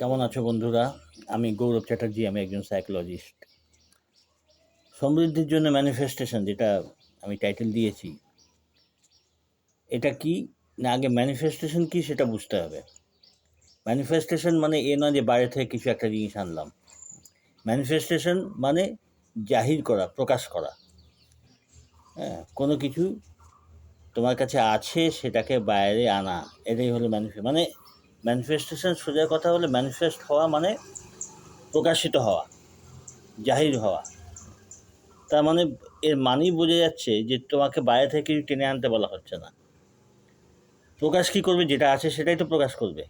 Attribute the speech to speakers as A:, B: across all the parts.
A: কেমন আছো বন্ধুরা? আমি গৌরব চ্যাটার্জি, আমি একজন সাইকোলজিস্ট সমৃদ্ধির জন্য ম্যানিফেস্টেশন যেটা আমি টাইটেল দিয়েছি, এটা কি? না, আগে ম্যানিফেস্টেশন কি সেটা বুঝতে হবে। ম্যানিফেস্টেশন মানে এ নয় যে বাইরে থেকে কিছু একটা জিনিস আনলাম। ম্যানিফেস্টেশন মানে জাহির করা, প্রকাশ করা। হ্যাঁ কোনো কিছু তোমার কাছে আছে সেটাকে বাইরে আনা, এটাই হলো ম্যানিফে মানে ম্যানিফেস্টেশন সোজা কথা হলো ম্যানিফেস্ট হওয়া মানে প্রকাশিত হওয়া, জাহির হওয়া। তার মানে এর মানেই বোঝা যাচ্ছে যে তোমাকে বাইরে থেকে টেনে আনতে বলা হচ্ছে না। প্রকাশ কী করবে, যেটা আছে সেটাই তো প্রকাশ করবে।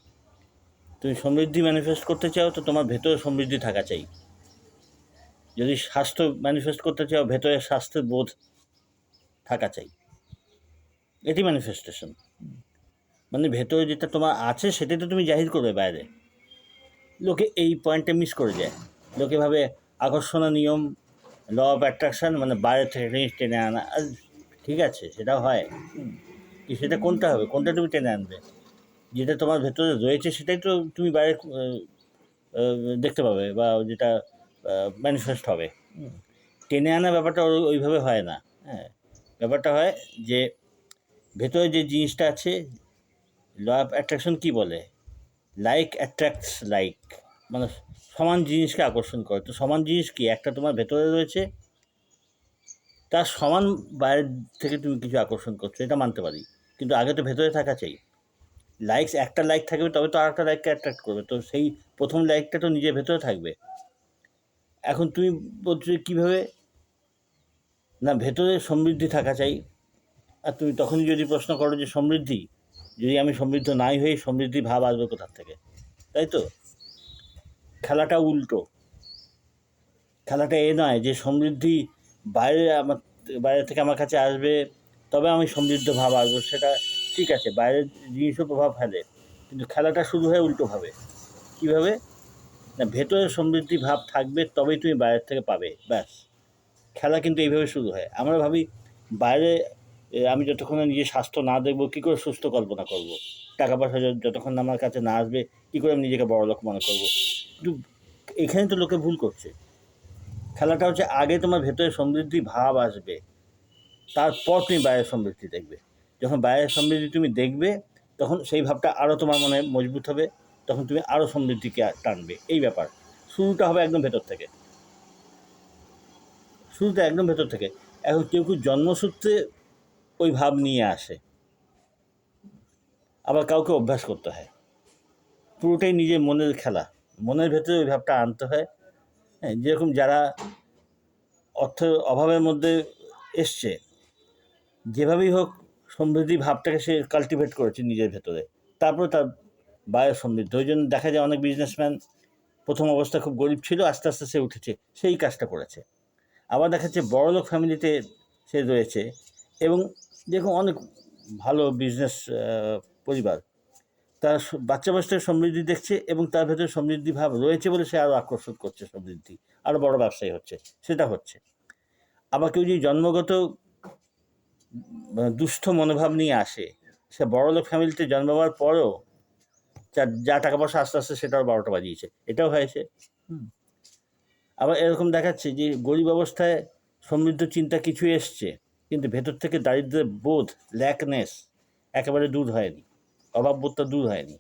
A: তুমি সমৃদ্ধি ম্যানিফেস্ট করতে চাও তো তোমার ভেতরে সমৃদ্ধি থাকা চাই। যদি স্বাস্থ্য ম্যানিফেস্ট করতে চাও, ভেতরে স্বাস্থ্যের বোধ থাকা চাই। এটি ম্যানিফেস্টেশন মানে ভেতরে যেটা তোমার আছে সেটাই তো তুমি জাহির করবে বাইরে। লোকে এই পয়েন্টটা মিস করে যায়। লোকে ভাবে আকর্ষণীয় নিয়ম ল অফ অ্যাট্রাকশন মানে বাইরে থেকে জিনিস টেনে আনা ঠিক আছে, সেটাও হয়। কি সেটা কোনটা হবে? কোনটা তুমি টেনে আনবে? যেটা তোমার ভেতরে রয়েছে সেটাই তো তুমি বাইরে দেখতে পাবে বা যেটা ম্যানিফেস্ট হবে। টেনে আনা ব্যাপারটা ওই- ওইভাবে হয় না। হ্যাঁ ব্যাপারটা হয় যে ভেতরে যে জিনিসটা আছে ল অফ অ্যাট্রাকশন কী বলে? Like attracts like. মানে সমান জিনিসকে আকর্ষণ করে। তো সমান জিনিস কি? একটা তোমার ভেতরে রয়েছে, তার সমান বাইরের থেকে তুমি কিছু আকর্ষণ করছ, এটা মানতে পারি। কিন্তু আগে তো ভেতরে থাকা চাই। লাইকস, একটা লাইক থাকবে, তবে তো আর একটা লাইককে অ্যাট্রাক্ট করবে। তো সেই প্রথম লাইকটা তো নিজের ভেতরে থাকবে। এখন তুমি বলছো কীভাবে? না, ভেতরে সমৃদ্ধি থাকা চাই। আর তুমি তখনই যদি প্রশ্ন করো যে সমৃদ্ধি যদি আমি সমৃদ্ধ নাই হয়ে সমৃদ্ধি ভাব আসবে কোথার থেকে? তাই তো? খেলাটা উল্টো। খেলাটা এ নয় যে সমৃদ্ধি বাইরে আমার, বাইরে থেকে আমার কাছে আসবে, তবে আমি সমৃদ্ধ ভাব আসব, সেটা ঠিক আছে, বাইরের জিনিসও প্রভাব ফেলে। কিন্তু খেলাটা শুরু হয় উল্টোভাবে কীভাবে? না, ভেতরে সমৃদ্ধি ভাব থাকবে, তবেই তুমি বাইরের থেকে পাবে, ব্যাস। খেলা কিন্তু এইভাবে শুরু হয়। আমরা ভাবি বাইরে আমি যতক্ষণ না নিজের স্বাস্থ্য না দেখব, কী করে সুস্থ কল্পনা করব। টাকা পয়সা যতক্ষণ আমার কাছে না আসবে, কী করে আমি নিজেকে বড় লোক মনে করব? কিন্তু এখানে তো লোকে ভুল করছে। খেলাটা হচ্ছে আগে তোমার ভেতরে সমৃদ্ধি ভাব আসবে, তারপর তুমি বাইরের সমৃদ্ধি দেখবে। যখন বাইরের সমৃদ্ধি তুমি দেখবে, তখন সেই ভাবটা আরও তোমার মনে মজবুত হবে, তখন তুমি আরও সমৃদ্ধিকে টানবে। এই ব্যাপার। শুরুটা হবে একদম ভেতর থেকে। শুরুটা একদম ভেতর থেকে। এখন কেউ কেউ জন্মসূত্রে ওই ভাব নিয়ে আসে। আবার কাউকে অভ্যাস করতে হয়। পুরোটাই নিজের মনের খেলা। মনের ভেতরে ওই ভাবটা আনতে হয়। হ্যাঁ যেরকম যারা অর্থ অভাবের মধ্যে এসছে, যেভাবেই হোক সমৃদ্ধি ভাবটাকে সে কাল্টিভেট করেছে নিজের ভেতরে। তারপরে তার বাইরের সমৃদ্ধি। ওই জন্য দেখা যায় অনেক বিজনেসম্যান প্রথম অবস্থা খুব গরিব ছিল, আস্তে আস্তে সে উঠেছে। সেই কাজটা করেছে। আবার দেখা যাচ্ছে বড়লোক ফ্যামিলিতে সে রয়েছে এবং দেখুন অনেক ভালো বিজনেস পরিবার। তার বাচ্চা বাচ্চার সমৃদ্ধি দেখছে এবং তার ভেতরে সমৃদ্ধি ভাব রয়েছে বলে সে আরও আকর্ষণ করছে সমৃদ্ধি। আরও বড় ব্যবসায়ী হচ্ছে। সেটা হচ্ছে। আবার কেউ যদি জন্মগত দুস্থ মনোভাব নিয়ে আসে সে বড়লোক ফ্যামিলিতে জন্মাবার পরেও যার যা টাকা পয়সা আস্তে আস্তে সেটাও বারোটা বাজিয়েছে। এটাও হয়েছে। হুম। আবার এরকম দেখাচ্ছে যে গরিব অবস্থায় সমৃদ্ধ চিন্তা কিছু এসছে। কিন্তু ভেতর থেকে দারিদ্র্যের বোধ, ল্যাকনেস একেবারে দূর হয়নি, অভাববোধটা দূর হয়নি।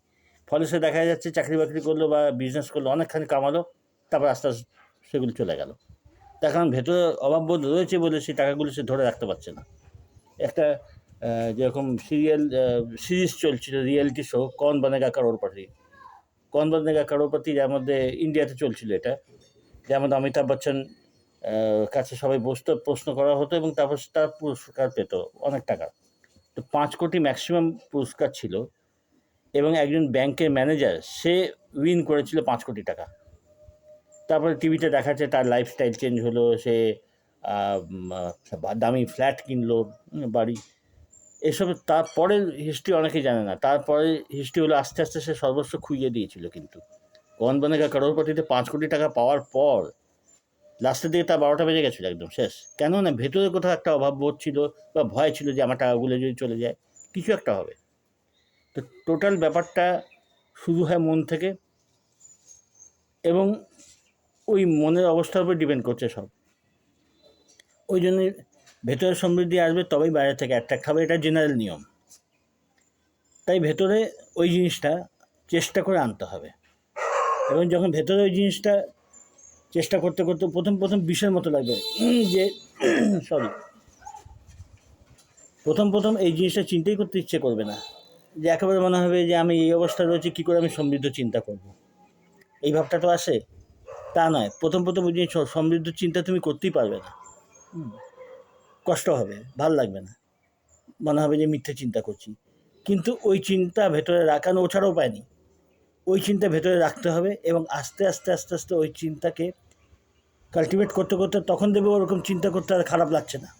A: ফলে সে দেখা যাচ্ছে চাকরি বাকরি করল বা বিজনেস করল, অনেকখানি কামালো, তারপর আস্তে আস্তে সেগুলো চলে গেল। তার কারণ ভেতরে অভাববোধ রয়েছে বলে সেই টাকাগুলো সে ধরে রাখতে পারছে না। একটা যেরকম সিরিয়াল সিরিজ চলছিল রিয়েলিটি শো কন বানেগা কারোরপতি কন বানেগা কারোরপতি যার মধ্যে ইন্ডিয়াতে চলছিল এটা। যার মধ্যে অমিতাভ বচ্চন কাছে সবাই বসতো, প্রশ্ন করা হতো এবং তারপর তার পুরস্কার পেত, অনেক টাকা। তো পাঁচ কোটি ম্যাক্সিমাম পুরস্কার ছিল এবং একজন ব্যাংকের ম্যানেজার সে উইন করেছিল পাঁচ কোটি টাকা। তারপরে টিভিতে দেখাচ্ছে তার লাইফস্টাইল চেঞ্জ হলো, সে দামি ফ্ল্যাট কিনলো বাড়ি। এসব তারপরের হিস্ট্রি অনেকে জানে না। তারপরে হিস্ট্রি হলো আস্তে আস্তে সে সর্বস্ব খুইয়ে দিয়েছিল কিন্তু। কন বনেগা করোড়পতিতে পাঁচ কোটি টাকা পাওয়ার পর লাস্টের দিকে তার বারোটা বেজে গেছিল একদম, শেষ। কেন না ভেতরে কোথাও একটা অভাব বোধ ছিল বা ভয় ছিল যে আমার টাকাগুলো যদি চলে যায়, কিছু একটা হবে। তো টোটাল ব্যাপারটা শুরু হয় মন থেকে এবং ওই মনের অবস্থার উপর ডিপেন্ড করছে সব। ওই জন্য ভেতরে সমৃদ্ধি আসবে তবেই বাইরে থেকে অ্যাট্রাক্ট হবে এটা জেনারেল নিয়ম। তাই ভেতরে ওই জিনিসটা চেষ্টা করে আনতে হবে। এবং যখন ভেতরে ওই জিনিসটা চেষ্টা করতে করতে প্রথম প্রথম বিষের মতো লাগবে। যে, সরি। প্রথম প্রথম এই জিনিসটা চিন্তাই করতে ইচ্ছে করবে না। যে একেবারে মনে হবে যে আমি এই অবস্থায় রয়েছি, কী করে আমি সমৃদ্ধ চিন্তা করব? এই ভাবটা তো আসে। তা নয়। প্রথম প্রথম ওই জিনিস সমৃদ্ধ চিন্তা তুমি করতেই পারবে না। কষ্ট হবে, ভালো লাগবে না। মনে হবে যে মিথ্যে চিন্তা করছি। কিন্তু ওই চিন্তা ভেতরে রাখানো ও ছাড়াও পায়নি ওই চিন্তা ভেতরে রাখতে হবে এবং আস্তে আস্তে আস্তে আস্তে ওই চিন্তাকে কাল্টিভেট করতে করতে তখন দেবে ওরকম চিন্তা করতে আর খারাপ লাগছে না।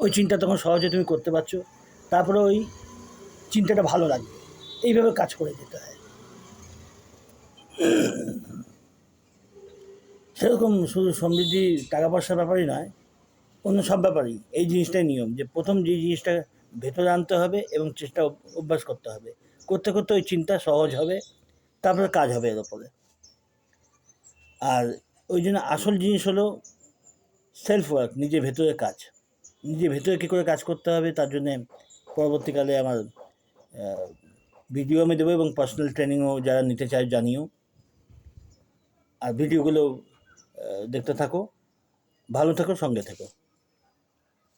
A: ওই চিন্তা তখন সহজে তুমি করতে পারছ। তারপরে ওই চিন্তাটা ভালো লাগবে। এইভাবে কাজ করে যেতে হয়। সেরকম শুধু সমৃদ্ধি টাকা পয়সার ব্যাপারই নয়, অন্য সব ব্যাপারই। এই জিনিসটাই নিয়ম যে প্রথম যে জিনিসটা ভেতরে আনতে হবে এবং চেষ্টা অভ্যাস করতে হবে। করতে করতে ওই চিন্তা সহজ হবে, তারপরে কাজ হবে এর ওপরে আর ওই জন্য আসল জিনিস হলো সেলফ ওয়ার্ক নিজের ভেতরে কাজ। নিজে ভেতরে কী করে কাজ করতে হবে, তার জন্যে পরবর্তীকালে আমার ভিডিও আমি দেবো এবং পার্সোনাল ট্রেনিংও যারা নিতে চায় জানিও। আর ভিডিওগুলো দেখতে থাকো। ভালো থেকো, সঙ্গে থেকো।